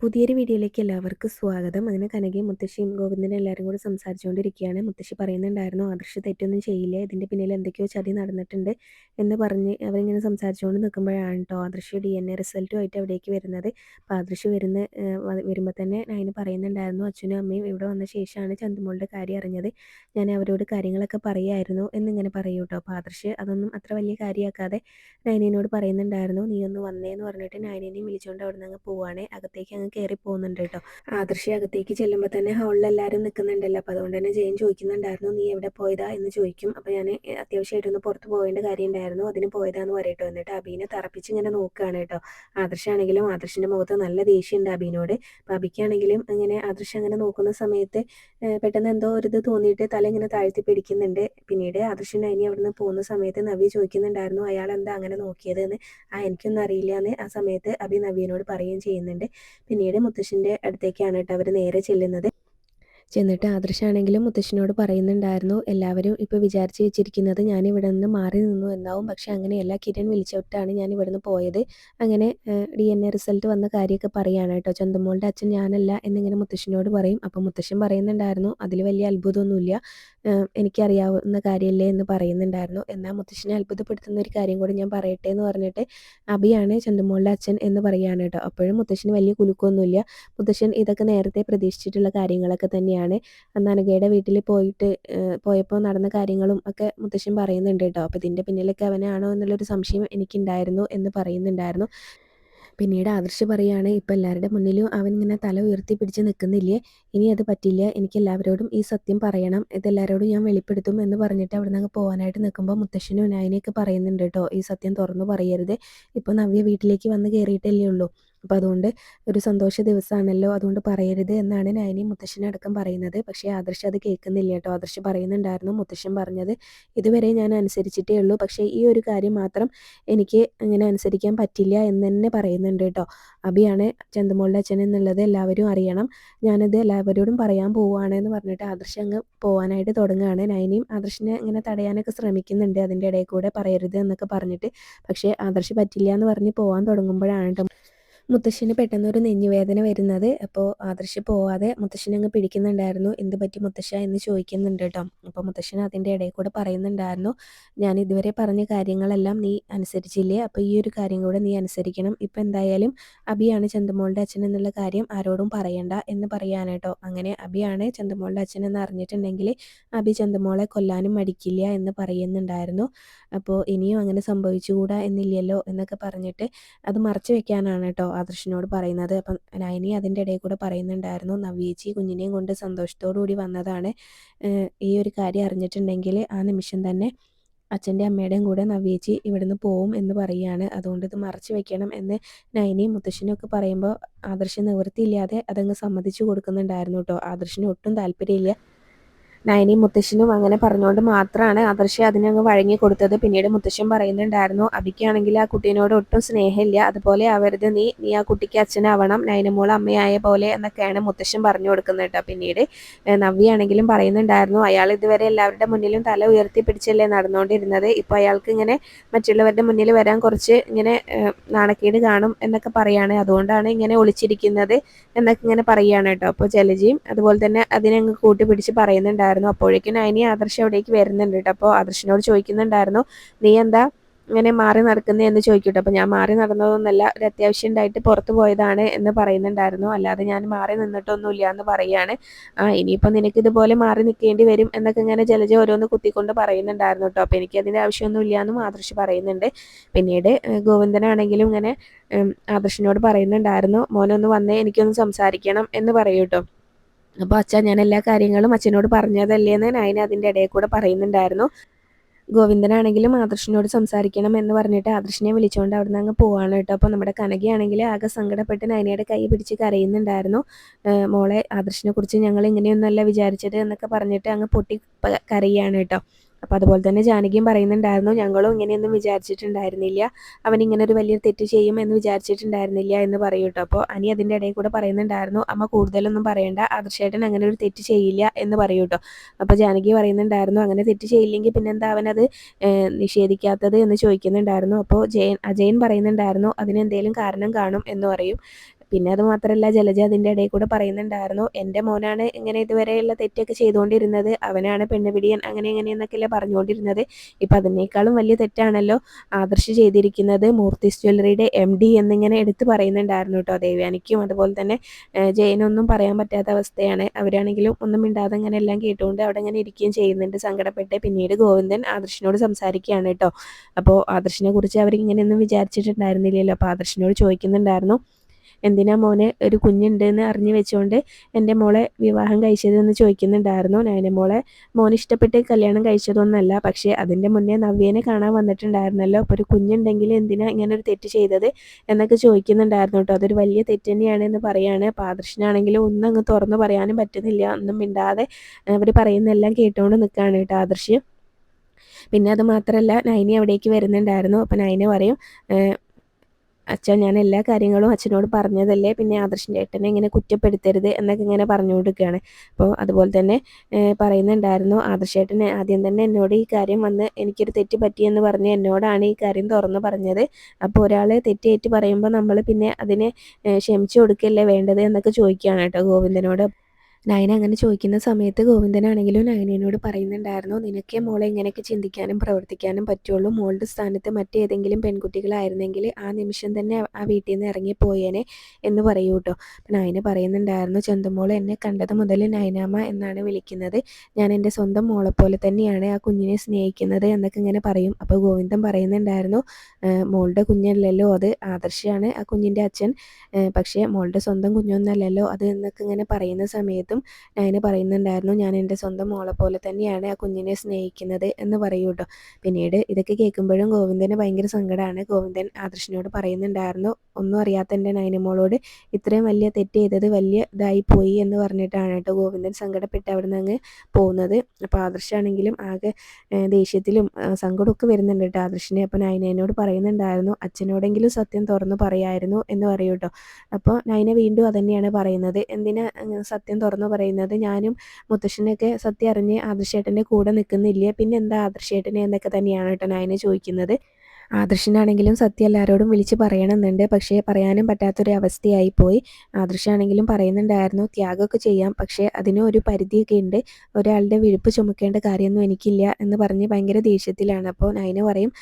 പുതിയൊരു വീഡിയോയിലേക്ക് എല്ലാവർക്കും സ്വാഗതം. അങ്ങനെ കനകയും മുത്തശ്ശിയും ഗോവിന്ദനും എല്ലാവരും കൂടി സംസാരിച്ചുകൊണ്ടിരിക്കുകയാണ്. മുത്തശ്ശി പറയുന്നുണ്ടായിരുന്നു ആദർശ് തെറ്റൊന്നും ചെയ്യില്ല. ഇതിന്റെ പിന്നിൽ എന്തൊക്കെയോ ചതി നടന്നിട്ടുണ്ട് എന്ന് പറഞ്ഞ് അവരിങ്ങനെ സംസാരിച്ചുകൊണ്ട് നിൽക്കുമ്പോഴാണ് കേട്ടോ ആദർശ് ഡി എൻ എ റിസൾട്ടുമായിട്ട് അവിടേക്ക് വരുന്നത്. അപ്പോൾ ആദർശ് വരുന്ന വരുമ്പോൾ തന്നെ അതിന് പറയുന്നുണ്ടായിരുന്നു അച്ഛനും അമ്മയും ഇവിടെ വന്ന ശേഷമാണ് ചന്തുമോളുടെ കാര്യം അറിഞ്ഞത്. ഞാൻ അവരോട് കാര്യങ്ങളൊക്കെ പറയായിരുന്നു എന്നിങ്ങനെ പറയൂ കേട്ടോ അപ്പോൾ ആദർശ് അതൊന്നും അത്ര വലിയ കാര്യമാക്കാതെ നയനയോട് പറയുന്നുണ്ടായിരുന്നു നീ ഒന്ന് വന്നേന്ന് പറഞ്ഞിട്ട് നയനേനെയും വിളിച്ചുകൊണ്ട് അവിടെ നിന്ന് അങ്ങ് പോവുകയാണ് അകത്തേക്ക് കയറി പോകുന്നുണ്ട് കേട്ടോ ആദർശി അകത്തേക്ക് ചെല്ലുമ്പോൾ തന്നെ ഹാളിൽ എല്ലാവരും നിൽക്കുന്നുണ്ടല്ലോ അപ്പോൾ അതുകൊണ്ട് തന്നെ ജയൻ ചോദിക്കുന്നുണ്ടായിരുന്നു നീ എവിടെ പോയതാ? എന്ന് ചോദിക്കും. അപ്പോൾ ഞാൻ അത്യാവശ്യമായിട്ടൊന്ന് പുറത്ത് പോകേണ്ട കാര്യം ഉണ്ടായിരുന്നു. അതിന് പോയതാന്ന് പറയട്ടോ എന്നിട്ട് അബീനെ തറപ്പിച്ച് ഇങ്ങനെ നോക്കുകയാണ് കേട്ടോ ആദർശാണെങ്കിലും ആദർശിന്റെ മുഖത്ത് നല്ല ദേഷ്യമുണ്ട് അബീനോട്. അപ്പോൾ അബിക്കാണെങ്കിലും അങ്ങനെ ആദർശ് അങ്ങനെ നോക്കുന്ന സമയത്ത് പെട്ടെന്ന് എന്തോ ഒരു ഇത് തോന്നിയിട്ട് തല ഇങ്ങനെ താഴ്ത്തി പിടിക്കുന്നുണ്ട്. പിന്നീട് ആദർശിന് അതിന് അവിടുന്ന് പോകുന്ന സമയത്ത് നവി ചോദിക്കുന്നുണ്ടായിരുന്നു അയാൾ എന്താ അങ്ങനെ നോക്കിയത് എന്ന് ആ എനിക്കൊന്നും അറിയില്ല എന്ന് ആ സമയത്ത് അബി നവീനോട് പറയുകയും ചെയ്യുന്നുണ്ട്. പിന്നീട് മുത്തശ്ശന്റെ അടുത്തേക്കാണ് കേട്ടോ അവർ നേരെ ചെല്ലുന്നത്. ചെന്നിട്ട് ആദർശാണെങ്കിലും മുത്തശ്ശനോട് പറയുന്നുണ്ടായിരുന്നു. എല്ലാവരും ഇപ്പോൾ വിചാരിച്ച് വെച്ചിരിക്കുന്നത് ഞാൻ ഇവിടെ നിന്ന് മാറി നിന്നു എന്നാവും. പക്ഷെ അങ്ങനെയല്ല. കിരൺ വിളിച്ചോട്ടാണ് ഞാൻ ഇവിടെ നിന്ന് പോയത്. അങ്ങനെ ഡി എൻ എ റിസൾട്ട് വന്ന കാര്യമൊക്കെ പറയുകയാണ് കേട്ടോ. ചന്തമോളുടെ അച്ഛൻ ഞാനല്ല എന്നിങ്ങനെ മുത്തശ്ശനോട് പറയും. അപ്പോൾ മുത്തശ്ശൻ പറയുന്നുണ്ടായിരുന്നു അതിൽ വലിയ അത്ഭുതമൊന്നുമില്ല. എനിക്കറിയാവുന്ന കാര്യമല്ലേ എന്ന് പറയുന്നുണ്ടായിരുന്നു. എന്നാൽ മുത്തശ്ശനെ അത്ഭുതപ്പെടുത്തുന്ന ഒരു കാര്യം കൂടി ഞാൻ പറയട്ടെ എന്ന് പറഞ്ഞിട്ട് അബിയാണ് ചന്തമോളുടെ അച്ഛൻ എന്ന് പറയുകയാണ് കേട്ടോ. അപ്പോഴും മുത്തശ്ശന് വലിയ കുലുക്കൊന്നുമില്ല മുത്തശ്ശൻ ഇതൊക്കെ നേരത്തെ പ്രതീക്ഷിച്ചിട്ടുള്ള കാര്യങ്ങളൊക്കെ തന്നെയാണ്. നനകയുടെ വീട്ടിൽ പോയിട്ട് പോയപ്പോൾ നടന്ന കാര്യങ്ങളും ഒക്കെ മുത്തശ്ശൻ പറയുന്നുണ്ട് കേട്ടോ. അപ്പോൾ ഇതിന്റെ പിന്നിലൊക്കെ അവനാണോ എന്നുള്ളൊരു സംശയം എനിക്കുണ്ടായിരുന്നു എന്ന് പറയുന്നുണ്ടായിരുന്നു. പിന്നീട് ആദർശ് പറയുകയാണ് ഇപ്പം എല്ലാവരുടെ മുന്നിലും അവൻ ഇങ്ങനെ തല ഉയർത്തി പിടിച്ച് നിൽക്കുന്നില്ലേ? ഇനി അത് പറ്റില്ല. എനിക്ക് എല്ലാവരോടും ഈ സത്യം പറയണം. ഇതെല്ലാവരോടും ഞാൻ വെളിപ്പെടുത്തും എന്ന് പറഞ്ഞിട്ട് അവിടെ നിന്ന് പോകാനായിട്ട് നിൽക്കുമ്പോൾ മുത്തശ്ശനും നായനെയൊക്കെ പറയുന്നുണ്ട് കേട്ടോ. ഈ സത്യം തുറന്നു പറയരുത്. ഇപ്പോൾ നവ്യ വീട്ടിലേക്ക് വന്ന് കയറിയിട്ടല്ലേ ഉള്ളൂ. അപ്പോൾ അതുകൊണ്ട് ഒരു സന്തോഷ ദിവസമാണല്ലോ അതുകൊണ്ട് പറയരുത് എന്നാണ് നയനി മുത്തശ്ശനടക്കം പറയുന്നത്. പക്ഷേ ആദർശ് അത് കേൾക്കുന്നില്ല കേട്ടോ. ആദർശ് പറയുന്നുണ്ടായിരുന്നു മുത്തശ്ശൻ പറഞ്ഞത് ഇതുവരെ ഞാൻ അനുസരിച്ചിട്ടേ ഉള്ളൂ. പക്ഷേ ഈ ഒരു കാര്യം മാത്രം എനിക്ക് അങ്ങനെ അനുസരിക്കാൻ പറ്റില്ല എന്ന് തന്നെ പറയുന്നുണ്ട് കേട്ടോ. അബിയാണ് ചന്തമോളുടെ അച്ഛൻ എന്നുള്ളത് എല്ലാവരും അറിയണം. ഞാനത് എല്ലാവരോടും പറയാൻ പോവുകയാണ് എന്ന് പറഞ്ഞിട്ട് ആദർശ് അങ്ങ് പോകാനായിട്ട് തുടങ്ങുകയാണ്. നയനിയും ആദർശിനെ ഇങ്ങനെ തടയാനൊക്കെ ശ്രമിക്കുന്നുണ്ട് അതിന്റെ ഇടയിൽ കൂടെ പറയരുത് എന്നൊക്കെ പറഞ്ഞിട്ട്. പക്ഷേ ആദർശ് പറ്റില്ല എന്ന് പറഞ്ഞ് പോകാൻ തുടങ്ങുമ്പോഴാണ് കേട്ടോ മുത്തശ്ശന് പെട്ടെന്നൊരു നെഞ്ഞുവേദന വരുന്നത്. അപ്പോൾ ആദർശ് പോവാതെ മുത്തശ്ശനങ്ങ് പിടിക്കുന്നുണ്ടായിരുന്നു. എന്ത് പറ്റി മുത്തശ്ശ എന്ന് ചോദിക്കുന്നുണ്ട് കേട്ടോ. അപ്പോൾ മുത്തശ്ശൻ അതിന്റെ ഇടയിൽ കൂടെ പറയുന്നുണ്ടായിരുന്നു ഞാൻ ഇതുവരെ പറഞ്ഞ കാര്യങ്ങളെല്ലാം നീ അനുസരിച്ചില്ലേ? അപ്പോൾ ഈ ഒരു കാര്യം കൂടെ നീ അനുസരിക്കണം. ഇപ്പം എന്തായാലും അബിയാണ് ചന്തമോളുടെ അച്ഛൻ എന്നുള്ള കാര്യം ആരോടും പറയണ്ട എന്ന് പറയാനേട്ടോ അങ്ങനെ അബിയാണ് ചന്തമോളുടെ അച്ഛൻ എന്ന് അറിഞ്ഞിട്ടുണ്ടെങ്കിൽ അബി ചന്തമോളെ കൊല്ലാനും മടിക്കില്ല എന്ന് പറയുന്നുണ്ടായിരുന്നു. അപ്പോൾ ഇനിയും അങ്ങനെ സംഭവിച്ചുകൂടാ എന്നില്ലല്ലോ എന്നൊക്കെ പറഞ്ഞിട്ട് അത് മറച്ചു വെക്കാനാണ് കേട്ടോ. ആദർശിനോട് പറയുന്നത്. അപ്പം നയനി അതിന്റെ ഇടയിൽ കൂടെ പറയുന്നുണ്ടായിരുന്നു നവ്യേച്ചി കുഞ്ഞിനെയും കൊണ്ട് സന്തോഷത്തോടു കൂടി വന്നതാണ്. ഈ ഒരു കാര്യം അറിഞ്ഞിട്ടുണ്ടെങ്കിൽ ആ നിമിഷം തന്നെ അച്ഛന്റെ അമ്മയുടെയും കൂടെ നവ്യേച്ചി ഇവിടുന്ന് പോവും എന്ന് പറയുകയാണ്. അതുകൊണ്ട് ഇത് മറച്ചു വെക്കണം എന്ന് നയനിയും മുത്തശ്ശനും ഒക്കെ പറയുമ്പോൾ ആദർശ നിവൃത്തിയില്ലാതെ അതങ്ങ് സമ്മതിച്ചു കൊടുക്കുന്നുണ്ടായിരുന്നു കേട്ടോ. ആദർശിന് ഒട്ടും താല്പര്യമില്ല. നയനിയും മുത്തശ്ശനും അങ്ങനെ പറഞ്ഞുകൊണ്ട് മാത്രമാണ് ആദർശ അതിനങ്ങ് വഴങ്ങി കൊടുത്തത്. പിന്നീട് മുത്തശ്ശൻ പറയുന്നുണ്ടായിരുന്നു അബിക്കാണെങ്കിൽ ആ കുട്ടീനോട് ഒട്ടും സ്നേഹമില്ല. അതുപോലെ അവരുത് നീ നീ ആ കുട്ടിക്ക് അച്ഛനാവണം. നയനമോൾ അമ്മയായ പോലെ എന്നൊക്കെയാണ് മുത്തശ്ശൻ പറഞ്ഞു കൊടുക്കുന്നത് കേട്ടോ. പിന്നീട് നവ്യാണെങ്കിലും പറയുന്നുണ്ടായിരുന്നു അയാൾ ഇതുവരെ എല്ലാവരുടെ മുന്നിലും തല ഉയർത്തി പിടിച്ചല്ലേ നടന്നുകൊണ്ടിരുന്നത് ഇപ്പോൾ അയാൾക്ക് ഇങ്ങനെ മറ്റുള്ളവരുടെ മുന്നിൽ വരാൻ കുറച്ച് ഇങ്ങനെ നാണക്കേട് കാണും എന്നൊക്കെ പറയാണ്. അതുകൊണ്ടാണ് ഇങ്ങനെ ഒളിച്ചിരിക്കുന്നത് എന്നൊക്കെ ഇങ്ങനെ പറയുകയാണ് കേട്ടോ. അപ്പോൾ ജലജിയും അതുപോലെ തന്നെ അതിനെ കൂട്ടി പിടിച്ച് പറയുന്നുണ്ടായിരുന്നു. ഉണ്ടായിരുന്നു. അപ്പോഴേക്കും നയനി ആദർശ് അവിടേക്ക് വരുന്നുണ്ട് കേട്ടോ. അപ്പോൾ ആദർശിനോട് ചോദിക്കുന്നുണ്ടായിരുന്നു നീ എന്താ ഇങ്ങനെ മാറി നടക്കുന്നത് എന്ന് ചോദിക്കട്ടെ. അപ്പോൾ ഞാൻ മാറി നടന്നതൊന്നല്ല ഒരു അത്യാവശ്യം ഉണ്ടായിട്ട് പുറത്തു പോയതാണ് എന്ന് പറയുന്നുണ്ടായിരുന്നു. അല്ലാതെ ഞാൻ മാറി നിന്നിട്ടൊന്നുമില്ല എന്ന് പറയുകയാണ്. ആ ഇനിയിപ്പോൾ നിനക്ക് ഇതുപോലെ മാറി നിൽക്കേണ്ടി വരും എന്നൊക്കെ ഇങ്ങനെ ജലജ ഓരോന്ന് കുത്തിക്കൊണ്ട് പറയുന്നുണ്ടായിരുന്നു കേട്ടോ. അപ്പോൾ എനിക്ക് അതിന്റെ ആവശ്യമൊന്നുമില്ല എന്നും ആദർശ് പറയുന്നുണ്ട്. പിന്നീട് ഗോവിന്ദനാണെങ്കിലും ഇങ്ങനെ ആദർശിനോട് പറയുന്നുണ്ടായിരുന്നു മോനൊന്ന് വന്നേ എനിക്കൊന്ന് സംസാരിക്കണം എന്ന് പറയൂ കേട്ടോ. അപ്പോൾ അച്ഛൻ ഞാൻ എല്ലാ കാര്യങ്ങളും അച്ഛനോട് പറഞ്ഞതല്ലേ എന്ന് അതിന്റെ ഇടയിൽ കൂടെ പറയുന്നുണ്ടായിരുന്നു. ഗോവിന്ദനാണെങ്കിലും ആദർശിനോട് സംസാരിക്കണം എന്ന് പറഞ്ഞിട്ട് ആദർശിനെ വിളിച്ചുകൊണ്ട് അവിടെ നിന്ന് അങ്ങ് പോവാണ് കേട്ടോ. അപ്പോൾ നമ്മുടെ കനകയാണെങ്കിൽ ആകെ സങ്കടപ്പെട്ട് നയനയുടെ കൈ പിടിച്ച് കരയുന്നുണ്ടായിരുന്നു. മോളെ ആദർശിനെ കുറിച്ച് ഞങ്ങൾ ഇങ്ങനെയൊന്നുമല്ല വിചാരിച്ചത് എന്നൊക്കെ പറഞ്ഞിട്ട് അങ്ങ് പൊട്ടി കരയാണ് കേട്ടോ. അപ്പോൾ അതുപോലെ തന്നെ ജാനകിയും പറയുന്നുണ്ടായിരുന്നു ഞങ്ങളും ഇങ്ങനെയൊന്നും വിചാരിച്ചിട്ടുണ്ടായിരുന്നില്ല. അവൻ ഇങ്ങനെ ഒരു വലിയ തെറ്റ് ചെയ്യും എന്ന് വിചാരിച്ചിട്ടുണ്ടായിരുന്നില്ല എന്ന് പറയൂട്ടോ അപ്പോൾ അനി അതിന്റെ ഇടയിൽ കൂടെ പറയുന്നുണ്ടായിരുന്നു അമ്മ കൂടുതലൊന്നും പറയണ്ട. ആദർശേട്ടൻ അങ്ങനെ ഒരു തെറ്റ് ചെയ്യില്ല എന്ന് പറയൂട്ടോ അപ്പോൾ ജാനകി പറയുന്നുണ്ടായിരുന്നു അങ്ങനെ തെറ്റ് ചെയ്യില്ലെങ്കിൽ പിന്നെന്താ അവനത് നിഷേധിക്കാത്തത്? എന്ന് ചോദിക്കുന്നുണ്ടായിരുന്നു. അപ്പോൾ ജയൻ അജയൻ പറയുന്നുണ്ടായിരുന്നു അതിനെന്തേലും കാരണം കാണും എന്ന് പറയും. പിന്നെ അത് മാത്രമല്ല ജലജ അതിന്റെ ഇടയിൽ കൂടെ പറയുന്നുണ്ടായിരുന്നു എന്റെ മോനാണ് ഇങ്ങനെ ഇതുവരെയുള്ള തെറ്റൊക്കെ ചെയ്തുകൊണ്ടിരുന്നത്. അവനാണ് പെണ്ണുപിടിയൻ അങ്ങനെ എങ്ങനെയെന്നൊക്കെയല്ലേ പറഞ്ഞുകൊണ്ടിരുന്നത്. ഇപ്പം അതിനേക്കാളും വലിയ തെറ്റാണല്ലോ ആദർശ് ചെയ്തിരിക്കുന്നത്. മൂർത്തി ജ്വല്ലറിയുടെ എം ഡി എന്നിങ്ങനെ എടുത്ത് പറയുന്നുണ്ടായിരുന്നു കേട്ടോ. ദേവ്യാനിക്കും അതുപോലെ തന്നെ ജയനൊന്നും പറയാൻ പറ്റാത്ത അവസ്ഥയാണ്. അവരാണെങ്കിലും ഒന്നും മിണ്ടാതെ അങ്ങനെ എല്ലാം കേട്ടുകൊണ്ട് അവിടെ ഇങ്ങനെ ഇരിക്കുകയും ചെയ്യുന്നുണ്ട്. സങ്കടപ്പെട്ട് പിന്നീട് ഗോവിന്ദൻ ആദർശിനോട് സംസാരിക്കുകയാണ് കേട്ടോ. അപ്പോൾ ആദർശിനെ കുറിച്ച് അവർ ഇങ്ങനെയൊന്നും വിചാരിച്ചിട്ടുണ്ടായിരുന്നില്ലല്ലോ. അപ്പോൾ ആദർശിനോട് ചോദിക്കുന്നുണ്ടായിരുന്നു എന്തിനാ മോനെ ഒരു കുഞ്ഞുണ്ട് എന്ന് അറിഞ്ഞു വെച്ചുകൊണ്ട് എന്റെ മോളെ വിവാഹം കഴിച്ചതെന്ന് ചോദിക്കുന്നുണ്ടായിരുന്നു. നയന മോളെ മോൻ ഇഷ്ടപ്പെട്ട് കല്യാണം കഴിച്ചതൊന്നല്ല പക്ഷേ അതിന്റെ മുന്നേ നവ്യേനെ കാണാൻ വന്നിട്ടുണ്ടായിരുന്നല്ലോ. അപ്പോൾ ഒരു കുഞ്ഞുണ്ടെങ്കിൽ എന്തിനാ ഇങ്ങനെ ഒരു തെറ്റ് ചെയ്തത് എന്നൊക്കെ ചോദിക്കുന്നുണ്ടായിരുന്നു കേട്ടോ. അതൊരു വലിയ തെറ്റ് തന്നെയാണ് എന്ന് പറയാണ്. പാദർശനാണെങ്കിലും ഒന്നും അങ്ങ് തുറന്നു പറയാനും പറ്റുന്നില്ല. ഒന്നും മിണ്ടാതെ അവർ പറയുന്നതെല്ലാം കേട്ടുകൊണ്ട് നിൽക്കുകയാണ് കേട്ടോ ആദർശ്. പിന്നെ അത് മാത്രമല്ല നൈനി അവിടേക്ക് വരുന്നുണ്ടായിരുന്നു. അപ്പം നൈന പറയും അച്ഛൻ ഞാൻ എല്ലാ കാര്യങ്ങളും അച്ഛനോട് പറഞ്ഞതല്ലേ? പിന്നെ ആദർശിന്റെ ഏട്ടനെ ഇങ്ങനെ കുറ്റപ്പെടുത്തരുത് എന്നൊക്കെ ഇങ്ങനെ പറഞ്ഞു കൊടുക്കുകയാണ് അപ്പോൾ അതുപോലെ തന്നെ പറയുന്നുണ്ടായിരുന്നു ആദർശേട്ടൻ ആദ്യം തന്നെ എന്നോട് ഈ കാര്യം വന്ന് എനിക്കൊരു തെറ്റ് പറ്റിയെന്ന് പറഞ്ഞ് എന്നോടാണ് ഈ കാര്യം തുറന്നു പറഞ്ഞത്. അപ്പോൾ ഒരാൾ തെറ്റേറ്റ് പറയുമ്പോൾ നമ്മൾ പിന്നെ അതിനെ ക്ഷമിച്ചു കൊടുക്കല്ലേ വേണ്ടത്? എന്നൊക്കെ ചോദിക്കുകയാണ് കേട്ടോ ഗോവിന്ദനോട്. നയന അങ്ങനെ ചോദിക്കുന്ന സമയത്ത് ഗോവിന്ദനാണെങ്കിലും നയനയോട് പറയുന്നുണ്ടായിരുന്നു നിനക്കേ മോളെ ഇങ്ങനെയൊക്കെ ചിന്തിക്കാനും പ്രവർത്തിക്കാനും പറ്റുള്ളൂ. മോളുടെ സ്ഥാനത്ത് മറ്റേതെങ്കിലും പെൺകുട്ടികളായിരുന്നെങ്കിൽ ആ നിമിഷം തന്നെ ആ വീട്ടിൽ നിന്ന് ഇറങ്ങിപ്പോയേനെ എന്ന് പറയൂ കേട്ടോ നയന പറയുന്നുണ്ടായിരുന്നു ചന്തുമോൾ എന്നെ കണ്ടത് മുതൽ നയനാമ എന്നാണ് വിളിക്കുന്നത്. ഞാൻ എന്റെ സ്വന്തം മോളെ പോലെ തന്നെയാണ് ആ കുഞ്ഞിനെ സ്നേഹിക്കുന്നത് എന്നൊക്കെ ഇങ്ങനെ പറയും. അപ്പോൾ ഗോവിന്ദൻ പറയുന്നുണ്ടായിരുന്നു മോളുടെ കുഞ്ഞല്ലല്ലോ അത്. ആദർശമാണ് ആ കുഞ്ഞിന്റെ അച്ഛൻ. പക്ഷേ മോളുടെ സ്വന്തം കുഞ്ഞൊന്നല്ലല്ലോ അത് എന്നൊക്കെ ഇങ്ങനെ പറയുന്ന സമയത്തും സമയത്തും നയന പറയുന്നുണ്ടായിരുന്നു. ഞാൻ എന്റെ സ്വന്തം മോളെ പോലെ തന്നെയാണ് ആ കുഞ്ഞിനെ സ്നേഹിക്കുന്നത് എന്ന് പറയൂ കേട്ടോ പിന്നീട് ഇതൊക്കെ കേൾക്കുമ്പോഴും ഗോവിന്ദന് ഭയങ്കര സങ്കടമാണ്. ഗോവിന്ദൻ ആദർശിനോട് പറയുന്നുണ്ടായിരുന്നു. ഒന്നും അറിയാത്ത എന്റെ നയനമോളോട് ഇത്രയും വലിയ തെറ്റ് ചെയ്തത് വലിയ ഇതായി പോയി എന്ന് പറഞ്ഞിട്ടാണ് കേട്ടോ ഗോവിന്ദൻ സങ്കടപ്പെട്ട് അവിടെ നിന്ന് അങ്ങ് പോകുന്നത് അപ്പോൾ ആദർശാണെങ്കിലും ആകെ ദേഷ്യത്തിലും സങ്കടമൊക്കെ വരുന്നുണ്ട് കേട്ടോ. ആദർശിനെ അപ്പോൾ നൈനേനോട് പറയുന്നുണ്ടായിരുന്നു അച്ഛനോടെങ്കിലും സത്യം തുറന്നു പറയായിരുന്നു എന്ന് പറയൂ കേട്ടോ. അപ്പോൾ നൈന വീണ്ടും അതന്നെയാണ് പറയുന്നത്. എന്തിനാ സത്യം തുറന്നു പറയുന്നത്? ഞാനും മുത്തശ്ശനൊക്കെ സത്യം അറിഞ്ഞ് ആദർശേട്ടന്റെ കൂടെ നിൽക്കുന്നില്ല. പിന്നെ എന്താ ആദർശേട്ടനെ എന്നൊക്കെ തന്നെയാണ് കേട്ടോ നൈന ചോദിക്കുന്നത്. ആദർശനാണെങ്കിലും സത്യം എല്ലാവരോടും വിളിച്ച് പറയണമെന്നുണ്ട്. പക്ഷേ പറയാനും പറ്റാത്തൊരു അവസ്ഥയായി പോയി ആദർശാണെങ്കിലും പറയുന്നുണ്ടായിരുന്നു ത്യാഗമൊക്കെ ചെയ്യാം. പക്ഷേ അതിന് ഒരു പരിധിയൊക്കെ ഉണ്ട്. ഒരാളുടെ വിഴുപ്പ് ചുമക്കേണ്ട കാര്യമൊന്നും എനിക്കില്ല എന്ന് പറഞ്ഞ് ഭയങ്കര ദേഷ്യത്തിലാണ്. അപ്പോൾ നയന പറയും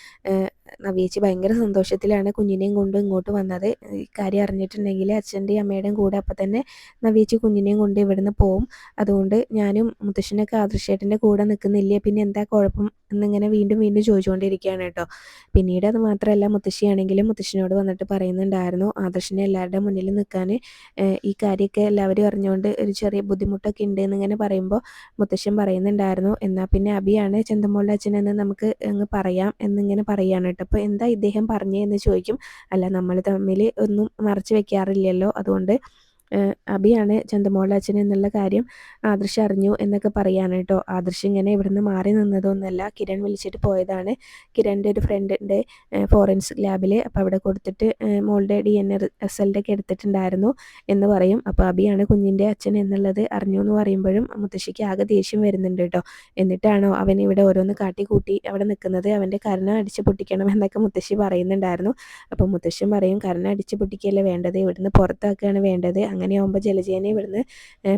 നവ്യേച്ചി ഭയങ്കര സന്തോഷത്തിലാണ് കുഞ്ഞിനെയും കൊണ്ട് ഇങ്ങോട്ട് വന്നത്. ഈ കാര്യം അറിഞ്ഞിട്ടുണ്ടെങ്കിൽ അച്ഛന്റെയും അമ്മയുടെയും കൂടെ അപ്പം തന്നെ നവ്യേച്ചി കുഞ്ഞിനെയും കൊണ്ട് ഇവിടുന്ന് പോവും. അതുകൊണ്ട് ഞാനും മുത്തശ്ശനൊക്കെ ആദർശേട്ടന്റെ കൂടെ നിൽക്കുന്നില്ല? പിന്നെ എന്താ കുഴപ്പം? എന്നിങ്ങനെ വീണ്ടും വീണ്ടും ചോദിച്ചുകൊണ്ടിരിക്കുകയാണ് കേട്ടോ. പിന്നീട് അത് മാത്രമല്ല മുത്തശ്ശിയാണെങ്കിലും മുത്തശ്ശനോട് വന്നിട്ട് പറയുന്നുണ്ടായിരുന്നു ആദർശനെ എല്ലാവരുടെ മുന്നിൽ നിൽക്കാൻ ഈ കാര്യമൊക്കെ എല്ലാവരും അറിഞ്ഞുകൊണ്ട് ഒരു ചെറിയ ബുദ്ധിമുട്ടൊക്കെ ഉണ്ട് എന്നിങ്ങനെ പറയുമ്പോൾ മുത്തശ്ശൻ പറയുന്നുണ്ടായിരുന്നു എന്നാൽ പിന്നെ അബിയാണ് ചെന്തമോളുടെ അച്ഛനെന്ന് നമുക്ക് അങ്ങ് പറയാം എന്നിങ്ങനെ പറയുകയാണ് കേട്ടോ അപ്പോൾ എന്താ ഇദ്ദേഹം പറഞ്ഞതെന്ന് ചോദിക്കും. അല്ല നമ്മൾ തമ്മിൽ ഒന്നും മറച്ചു വെക്കാറില്ലല്ലോ. അതുകൊണ്ട് അബിയാണ് ചന്തമോളുടെ എന്നുള്ള കാര്യം ആദർശ് അറിഞ്ഞു എന്നൊക്കെ പറയാണ് കേട്ടോ. ആദർശ് ഇങ്ങനെ ഇവിടുന്ന് മാറി നിന്നതൊന്നുമല്ല കിരൺ വിളിച്ചിട്ട് പോയതാണ്. കിരണിന്റെ ഒരു ഫ്രണ്ടിന്റെ ഫോറൻസിക് ലാബിൽ അപ്പോൾ അവിടെ കൊടുത്തിട്ട് മോളുടെ ഡി എൻ എ റിസൾട്ട് ഒക്കെ എടുത്തിട്ടുണ്ടായിരുന്നു എന്ന് പറയും. അപ്പോൾ അബിയാണ് കുഞ്ഞിന്റെ അച്ഛൻ എന്നുള്ളത് അറിഞ്ഞു എന്ന് പറയുമ്പോഴും മുത്തശ്ശിക്ക് ആകെ ദേഷ്യം വരുന്നുണ്ട് കേട്ടോ. എന്നിട്ടാണോ അവൻ ഇവിടെ ഓരോന്ന് കാട്ടിക്കൂട്ടി അവിടെ നിൽക്കുന്നത് അവന്റെ കരണം അടിച്ച് പൊട്ടിക്കണം എന്നൊക്കെ മുത്തശ്ശി പറയുന്നുണ്ടായിരുന്നു. അപ്പോൾ മുത്തശ്ശൻ പറയും കരണം അടിച്ച് പൊട്ടിക്കുകയല്ലേ വേണ്ടത്? ഇവിടുന്ന് പുറത്താക്കുകയാണ് വേണ്ടത്? അങ്ങനെയാകുമ്പോൾ ജലജേനെ ഇവിടുന്ന്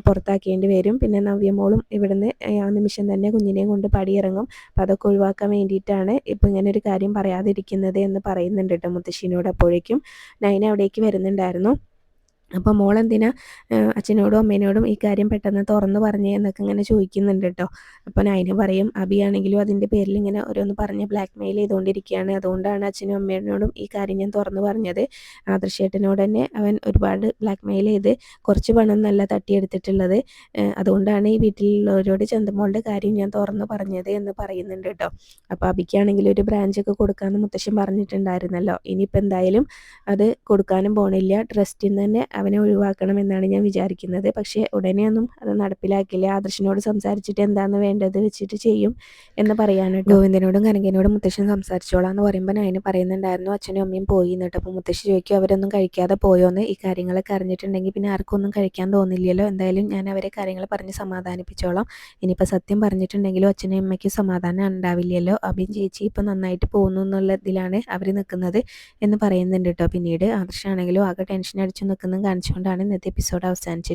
പുറത്താക്കേണ്ടി വരും. പിന്നെ നവ്യമോളും ഇവിടുന്ന് ആ നിമിഷം തന്നെ കുഞ്ഞിനെയും കൊണ്ട് പടിയിറങ്ങും. അപ്പം അതൊക്കെ ഒഴിവാക്കാൻ വേണ്ടിയിട്ടാണ് ഇപ്പം ഇങ്ങനെ ഒരു കാര്യം പറയാതിരിക്കുന്നത് എന്ന് പറയുന്നുണ്ട് കേട്ടോ മുത്തശ്ശിനോട് അപ്പോഴേക്കും. നയന അവിടേക്ക് വരുന്നുണ്ടായിരുന്നു. അപ്പോൾ മോളെന്തിനാ അച്ഛനോടും അമ്മേനോടും ഈ കാര്യം പെട്ടെന്ന് തുറന്നു പറഞ്ഞേ എന്നൊക്കെ ഇങ്ങനെ ചോദിക്കുന്നുണ്ട് കേട്ടോ അപ്പോൾ നൈന പറയും അബിയാണെങ്കിലും അതിന്റെ പേരിൽ ഇങ്ങനെ ഓരോന്ന് പറഞ്ഞ് ബ്ലാക്ക് മെയിൽ ചെയ്തുകൊണ്ടിരിക്കുകയാണ് അതുകൊണ്ടാണ് അച്ഛനും അമ്മേനോടും ഈ കാര്യം ഞാൻ തുറന്നു പറഞ്ഞത്. ആദർശേട്ടനോട് തന്നെ അവൻ ഒരുപാട് ബ്ലാക്ക് മെയിൽ ചെയ്ത് കുറച്ച് പണം നല്ല തട്ടിയെടുത്തിട്ടുള്ളത്. അതുകൊണ്ടാണ് ഈ വീട്ടിലുള്ളവരോട് ചന്തമോളുടെ കാര്യം ഞാൻ തുറന്നു പറഞ്ഞത് എന്ന് പറയുന്നുണ്ട് കേട്ടോ അപ്പോൾ അബിക്കാണെങ്കിൽ ഒരു ബ്രാഞ്ചൊക്കെ കൊടുക്കാമെന്ന് മുത്തശ്ശൻ പറഞ്ഞിട്ടുണ്ടായിരുന്നല്ലോ. ഇനിയിപ്പോൾ എന്തായാലും അത് കൊടുക്കാനും പോണില്ല. ട്രസ്റ്റിൽ നിന്ന് തന്നെ അവനെ ഒഴിവാക്കണം എന്നാണ് ഞാൻ വിചാരിക്കുന്നത്. പക്ഷേ ഉടനെയൊന്നും അത് നടപ്പിലാക്കില്ല. ആദർശനോട് സംസാരിച്ചിട്ട് എന്താന്ന് വേണ്ടത് വെച്ചിട്ട് ചെയ്യും എന്ന് പറയാനായിട്ട് ഗോവിന്ദനോടും കനകനോടും മുത്തശ്ശൻ സംസാരിച്ചോളാം എന്ന് പറയുമ്പോൾ അതിന് പറയുന്നുണ്ടായിരുന്നു. അച്ഛനും അമ്മയും പോയി എന്നിട്ട് അപ്പോൾ മുത്തശ്ശി ചോദിക്കും അവരൊന്നും കഴിക്കാതെ പോയോന്ന്? ഈ കാര്യങ്ങളൊക്കെ അറിഞ്ഞിട്ടുണ്ടെങ്കിൽ പിന്നെ ആർക്കൊന്നും കഴിക്കാൻ തോന്നില്ലല്ലോ. എന്തായാലും ഞാൻ അവരെ കാര്യങ്ങൾ പറഞ്ഞ് സമാധാനിപ്പിച്ചോളാം. ഇനിയിപ്പോൾ സത്യം പറഞ്ഞിട്ടുണ്ടെങ്കിലും അച്ഛനും അമ്മയ്ക്കും സമാധാനം ഉണ്ടാവില്ലല്ലോ. അബിൻ ചേച്ചി ഇപ്പം നന്നായിട്ട് പോകുന്നു എന്നുള്ളതിലാണ് അവർ നിൽക്കുന്നത് എന്ന് പറയുന്നുണ്ട് കേട്ടോ. പിന്നീട് ആദർശാണെങ്കിലും ആകെ ടെൻഷൻ അടിച്ചു നിൽക്കുന്ന കാണിച്ചുകൊണ്ടാണ് ഇന്നത്തെ എപ്പിസോഡ് അവസാനിച്ചത്.